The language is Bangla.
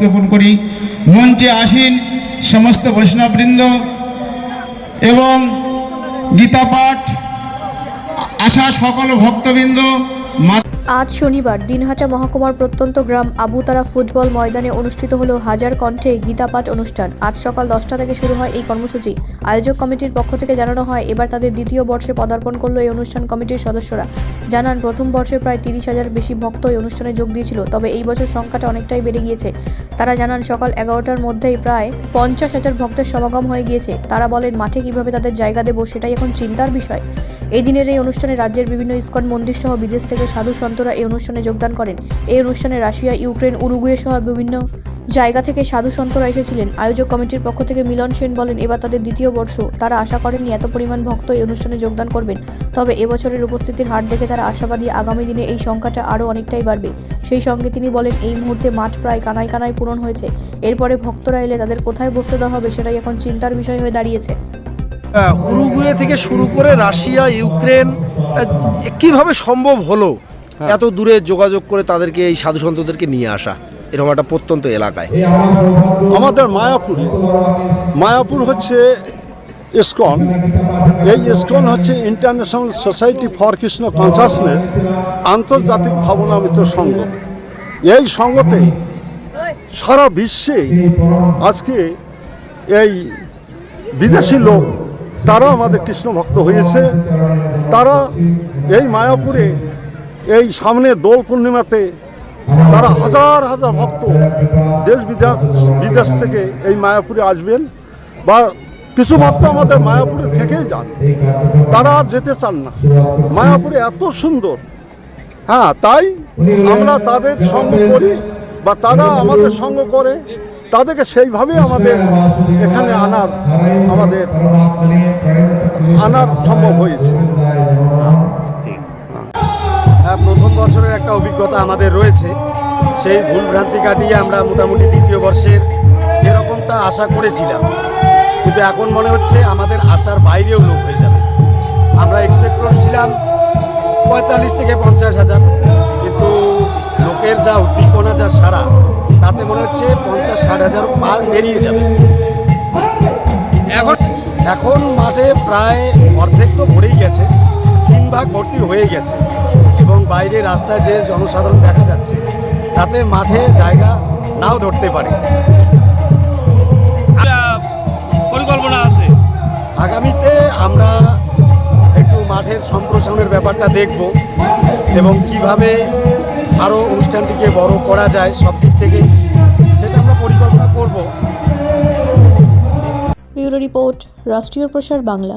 জ্ঞাপন করি। মঞ্চে আসীন সমস্ত বৈষ্ণববৃন্দ এবং গীতা পাঠ আসা সকল ভক্তবৃন্দ আজ শনিবার দিনহাটা মহকুমার প্রত্যন্ত গ্রাম আবুতারা ফুটবল ময়দানে অনুষ্ঠিত হলো হাজার কণ্ঠে গীতাপাঠ অনুষ্ঠান। আজ সকাল দশটা থেকে শুরু হয় এই কর্মসূচি। আয়োজক কমিটির পক্ষ থেকে জানানো হয়, এবার তাদের দ্বিতীয় বর্ষে পদার্পণ করল এই অনুষ্ঠান কমিটির সদস্যরা। জানান, প্রথম বর্ষে প্রায় তিরিশ হাজার বেশি ভক্ত এই অনুষ্ঠানে যোগ দিয়েছিল, তবে এই বছর সংখ্যাটা অনেকটাই বেড়ে গিয়েছে। তারা জানান, সকাল এগারোটার মধ্যেই প্রায় পঞ্চাশ হাজার ভক্তের সমাগম হয়ে গিয়েছে। তারা বলেন, মাঠে কীভাবে তাদের জায়গা দেবো সেটাই এখন চিন্তার বিষয়। এই দিনের এই অনুষ্ঠানে রাজ্যের বিভিন্ন ইস্কন মন্দির সহ বিদেশ থেকে সাধু সন্তরা এই অনুষ্ঠানে যোগদান করেন। এই অনুষ্ঠানে রাশিয়া, ইউক্রেন উরুগুয়ে সহ বিভিন্ন জায়গা থেকে সাধু সন্তরা এসেছিলেন। আয়োজক কমিটির পক্ষ থেকে মিলন সেন বলেন এবার তাদের দ্বিতীয় বর্ষ। তারা আশা করেননি এত পরিমাণ ভক্ত এই অনুষ্ঠানে যোগদান করবেন। তবে এবছরের উপস্থিতির হার দেখে তারা আশাবাদী আগামী দিনে এই সংখ্যাটা আরও অনেকটাই বাড়বে। সেই সঙ্গে তিনি বলেন এই মুহূর্তে মাঠ প্রায় কানায় কানায় পূরণ হয়েছে। এরপরে ভক্তরা এলে তাদের কোথায় বসতে দেওয়া হবে সেটাই এখন চিন্তার বিষয় হয়ে দাঁড়িয়েছে। আহ, উরুগুয়ে থেকে শুরু করে রাশিয়া ইউক্রেন কীভাবে সম্ভব হলো এত দূরে যোগাযোগ করে তাদেরকে এই সাধু সন্তদেরকে নিয়ে আসা? এরকম একটা প্রত্যন্ত এলাকায়। আমাদের মায়াপুরে, মায়াপুর হচ্ছে ইসকন। এই ইসকন হচ্ছে International Society for Krishna Consciousness আন্তর্জাতিক ভাবনামিত সংঘ। এই সংঘতে সারা বিশ্বে আজকে এই বিদেশি লোক, তারা আমাদের কৃষ্ণ ভক্ত হয়েছে। তারা এই মায়াপুরে এই সামনে দোল পূর্ণিমাতে তারা হাজার হাজার ভক্ত দেশ বিদেশ বিদেশ থেকে এই মায়াপুরে আসবেন বা কিছু ভক্ত আমাদের মায়াপুরে থেকেই যান। তারা আর যেতে চান না। মায়াপুরে এত সুন্দর। হ্যাঁ তাই আমরা তাদের সঙ্গ করি বা তারা আমাদের সঙ্গ করে। তাদেরকে সেইভাবে আমাদের এখানে আনার আমাদের আনার সম্ভব হয়েছে। হ্যাঁ, বছরের একটা অভিজ্ঞতা আমাদের রয়েছে। সেই ভুল ভ্রান্তি কাটিয়ে আমরা মোটামুটি দ্বিতীয় বর্ষের যেরকমটা আশা করেছিলাম, কিন্তু এখন মনে হচ্ছে আমাদের আশার বাইরেও লোক হয়ে যাবে। আমরা এক্সপেক্ট করেছিলাম পঁয়তাল্লিশ থেকে পঞ্চাশ হাজার, কিন্তু লোকের যা উদ্দীপনা, যা সারা তাতে মনে হচ্ছে পঞ্চাশ ষাট হাজার পার বেরিয়ে যাবে। এখন এখন মাঠে প্রায় অর্ধেক তো ভরেই গেছে। তিন ভাগ ভর্তি হয়ে গেছে এবং বাইরে রাস্তায় যে জনসাধারণ দেখা যাচ্ছে তাতে মাঠে জায়গা নাও ধরতে পারে। পরিকল্পনা আছে? আগামীতে আমরা একটু মাঠের সম্প্রসারণের ব্যাপারটা দেখব এবং কীভাবে আরও অনুষ্ঠানটিকে বড় করা যায় সব দিক থেকে সেটা আমরা পরিকল্পনা করব। ব্যুরো রিপোর্ট রাষ্ট্রীয় প্রসার বাংলা।